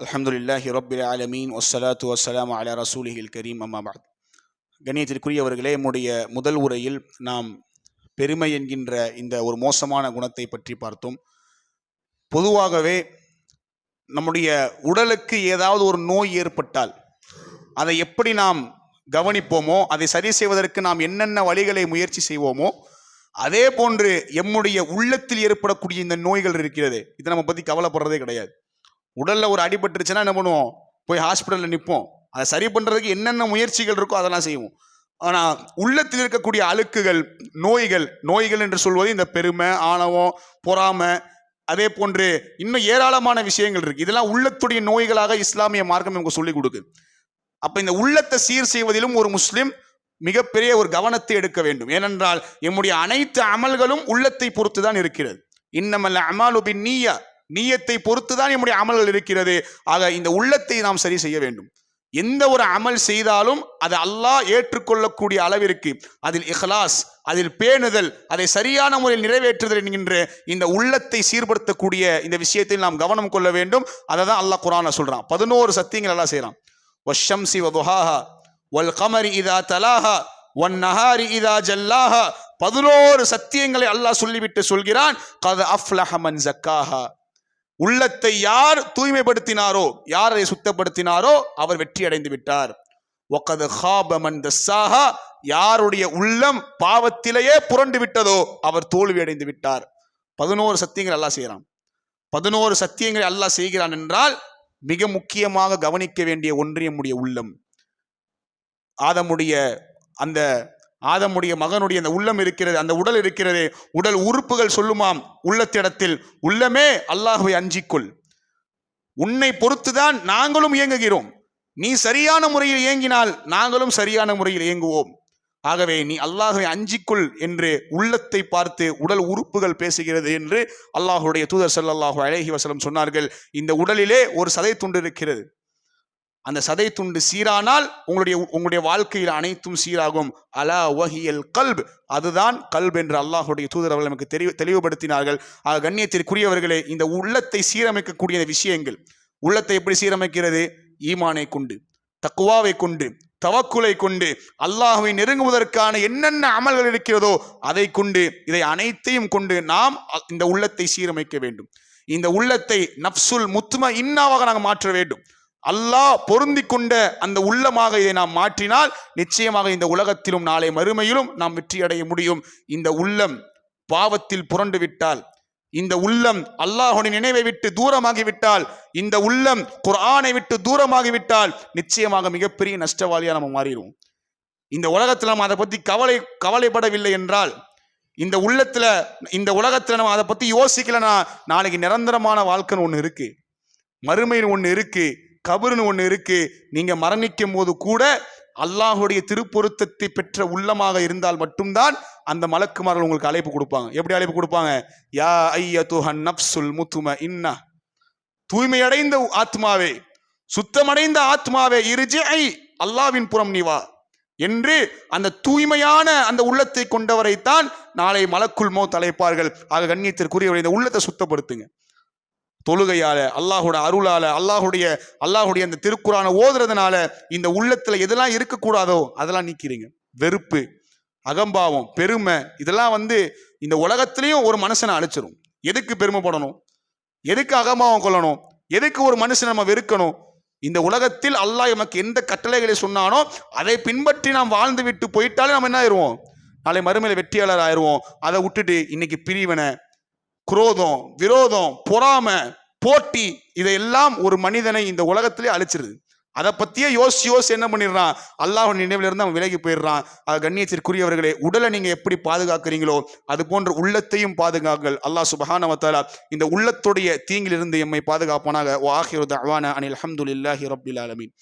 அல்ஹம்துலில்லாஹி ரபில் ஆலமீன். ஒசலாத்து வசலாம் அல ரசூலிஹில் கரீம். அம்மாபாத் கணியத்திற்குரியவர்களே நம்முடைய முதல் உரையில் நாம் பெருமை என்கின்ற இந்த ஒரு மோசமான குணத்தை பற்றி பார்த்தோம். பொதுவாகவே நம்முடைய உடலுக்கு ஏதாவது ஒரு நோய் ஏற்பட்டால் அதை எப்படி நாம் கவனிப்போமோ அதை சரி செய்வதற்கு நாம் என்னென்ன வழிகளை முயற்சி செய்வோமோ அதே போன்று எம்முடைய உள்ளத்தில் ஏற்படக்கூடிய இந்த நோய்கள் இருக்கிறது இதை நம்ம பற்றி கவலைப்படுறதே கிடையாது. உடலில் ஒரு அடிபட்டுருச்சுன்னா என்ன பண்ணுவோம்? போய் ஹாஸ்பிட்டலில் நிற்போம் அதை சரி பண்ணுறதுக்கு என்னென்ன முயற்சிகள் இருக்கோ அதெல்லாம் செய்வோம். ஆனால் உள்ளத்தில் இருக்கக்கூடிய அழுக்குகள் நோய்கள் நோய்கள் என்று சொல்வது இந்த பெருமை ஆணவம் பொறாமை அதே போன்று இன்னும் ஏராளமான விஷயங்கள் இருக்குது இதெல்லாம் உள்ளத்துடைய நோய்களாக இஸ்லாமிய மார்க்கம் நமக்கு சொல்லிக் கொடுக்குது அப்போ இந்த உள்ளத்தை சீர் செய்வதிலும் ஒரு முஸ்லீம் மிகப்பெரிய ஒரு கவனத்தை எடுக்க வேண்டும். ஏனென்றால் எம்முடைய அனைத்து அமல்களும் உள்ளத்தை பொறுத்து தான் இருக்கிறது இன்னமல்ல அமாலுபின் நீயா. நீயத்தை பொறுத்து தான் நம்முடைய அமல்கள் இருக்கிறது. ஆக இந்த உள்ளத்தை நாம் சரி செய்ய வேண்டும். எந்த ஒரு அமல் செய்தாலும் அது அல்லாஹ் ஏற்றுக்கொள்ளக்கூடிய அளவிற்கு அதில் இஹ்லாஸ் அதில் பேணுதல் அதை சரியான முறையில் நிறைவேற்றுதல் என்கின்ற இந்த உள்ளத்தை சீர்படுத்தக்கூடிய இந்த விஷயத்தில் நாம் கவனம் கொள்ள வேண்டும். அதை தான் அல்லாஹ் குரான சொல்கிறான் பதினோரு சத்தியங்கள் எல்லாம் செய்கிறான் வஷம்சி வதுஹாஹா வல் கமரி இதா தலாஹா ஒன் நஹாரி இதா ஜல்லாஹா. பதினோரு சத்தியங்களை அல்லாஹ் சொல்லிவிட்டு சொல்கிறான். கத அஃப்லஹமன் ஜக்காஹா. உள்ளத்தை யார் தூய்மைப்படுத்தினாரோ யார் அதை சுத்தப்படுத்தினாரோ அவர் வெற்றி அடைந்து விட்டார். ஒக்கது ஹாபமன் தஸ்ஸாஹா யாருடைய உள்ளம் பாவத்திலேயே புரண்டு விட்டதோ அவர் தோல்வி அடைந்து விட்டார். பதினோரு சத்தியங்கள் அல்லாஹ் செய்கிறான். பதினோரு சத்தியங்களை அல்லாஹ் செய்கிறான் என்றால் மிக முக்கியமாக கவனிக்க வேண்டிய ஒன்று நம்முடைய உள்ளம். ஆதமுடைய அந்த ஆதமுடைய மகனுடைய அந்த உள்ளம் இருக்கிறது அந்த உடல் இருக்கிறது உடல் உறுப்புகள் சொல்லுமாம் உள்ளத்திடத்தில். உள்ளமே அல்லாஹுவை அஞ்சிக்கொள். உன்னை பொறுத்துதான் நாங்களும் இயங்குகிறோம். நீ சரியான முறையில் இயங்கினால் நாங்களும் சரியான முறையில் இயங்குவோம். ஆகவே நீ அல்லாஹுவை அஞ்சிக்குள் என்று உள்ளத்தை பார்த்து உடல் உறுப்புகள் பேசுகிறது என்று அல்லாஹுடைய தூதர் ஸல்லல்லாஹு அலைஹி வசலம் சொன்னார்கள். இந்த உடலிலே ஒரு சதை துண்டு இருக்கிறது. அந்த சதை துண்டு சீரானால் உங்களுடைய உங்களுடைய வாழ்க்கையில் அனைத்தும் சீராகும். அலா வஹியல் கல்ப். அதுதான் கல்ப் என்று அல்லாஹுடைய தூதர் அவர்கள் நமக்கு தெளிவு தெளிவுபடுத்தினார்கள். ஆக கண்ணியத்திற்குரியவர்களே இந்த உள்ளத்தை சீரமைக்கக்கூடிய விஷயங்கள். உள்ளத்தை எப்படி சீரமைக்கிறது? ஈமானை கொண்டு தக்குவாவை கொண்டு தவக்குலை கொண்டு அல்லாஹுவை நெருங்குவதற்கான என்னென்ன அமல்கள் இருக்கிறதோ அதை கொண்டு இதை அனைத்தையும் கொண்டு நாம் இந்த உள்ளத்தை சீரமைக்க வேண்டும். இந்த உள்ளத்தை நப்சுல் முத்தும இன்னாவாக நாங்கள் மாற்ற வேண்டும். அல்லாஹ் பொருந்தி கொண்ட அந்த உள்ளமாக இதை நாம் மாற்றினால் நிச்சயமாக இந்த உலகத்திலும் நாளை மறுமையிலும் நாம் வெற்றியடைய முடியும். இந்த உள்ளம் பாவத்தில் புரண்டு விட்டால் இந்த உள்ளம் அல்லாஹுடைய நினைவை விட்டு தூரமாகிவிட்டால் இந்த உள்ளம் குர்ஆனை விட்டு தூரமாகிவிட்டால் நிச்சயமாக மிகப்பெரிய நஷ்டவாளியா நம்ம மாறிடுவோம். இந்த உலகத்தில் நம்ம அதை பற்றி கவலை கவலைப்படவில்லை என்றால் இந்த உள்ளத்தில் இந்த உலகத்தில் நம்ம அதை பற்றி யோசிக்கலைன்னா நாளைக்கு நிரந்தரமான வாழ்க்கைன்னு ஒன்று இருக்குது மறுமைன்னு ஒன்று இருக்குது கபருன்னு ஒன்று இருக்குது நீங்கள் மரணிக்கும் போது கூட அல்லாஹுடைய திருப்பொருத்தத்தை பெற்ற உள்ளமாக இருந்தால் மட்டும்தான் அந்த மலக்குமார்கள் உங்களுக்கு அழைப்பு கொடுப்பாங்க. எப்படி அழைப்பு கொடுப்பாங்க? யா ஐய துஹன் நப்சுல் முத்தும இன்னா தூய்மையடைந்த ஆத்மாவே சுத்தமடைந்த ஆத்மாவே இருஜி ஐ அல்லாவின் புறம் நீ வா என்று அந்த தூய்மையான அந்த உள்ளத்தை கொண்டவரைத்தான் நாளை மலக்குள் மோ தலைப்பார்கள் ஆக கண்ணியத்திற்குரியவரை இந்த உள்ளத்தை சுத்தப்படுத்துங்க. தொழுகையால் அல்லாஹோட அருளால் அல்லாஹுடைய அல்லாஹுடைய அந்த திருக்குறான ஓதுறதுனால இந்த உள்ளத்தில் எதெல்லாம் இருக்கக்கூடாதோ அதெல்லாம் நீக்கிறீங்க. வெறுப்பு அகம்பாவம் பெருமை இதெல்லாம் வந்து இந்த உலகத்திலையும் ஒரு மனுஷனை அழிச்சிரும். எதுக்கு பெருமைப்படணும் எதுக்கு அகம்பாவம் கொள்ளணும்? எதுக்கு ஒரு மனுஷனை நம்ம வெறுக்கணும்? இந்த உலகத்தில் அல்லாஹ் நமக்கு எந்த கட்டளைகளை சொன்னானோ அதை பின்பற்றி நாம் வாழ்ந்து விட்டு போயிட்டாலே நம்ம என்ன ஆயிடுவோம் நாளை மறுமையில் வெற்றியாளர் ஆயிடுவோம் அதை விட்டுட்டு இன்னைக்கு பிரிவினை குரோதம் விரோதம் பொறாமை போட்டி இதையெல்லாம் ஒரு மனிதனை இந்த உலகத்திலே அழிச்சிருது. அதை பற்றியே யோசி யோசி என்ன பண்ணிடுறான்? அல்லாஹ் நினைவுல இருந்து அவன் விலகி போயிடுறான். அது கண்ணியத்திற்குரியவர்களே உடலை நீங்கள் எப்படி பாதுகாக்கிறீங்களோ அது போன்ற உள்ளத்தையும் பாதுகாங்கள். அல்லாஹ் சுபஹானவத்தாலா இந்த உள்ளத்துடைய தீங்கிலிருந்து எம்மை பாதுகாப்பானாக. வாஹிரு தவான அனில் அஹமதுல்லாஹி ரபில் ஆலமின்.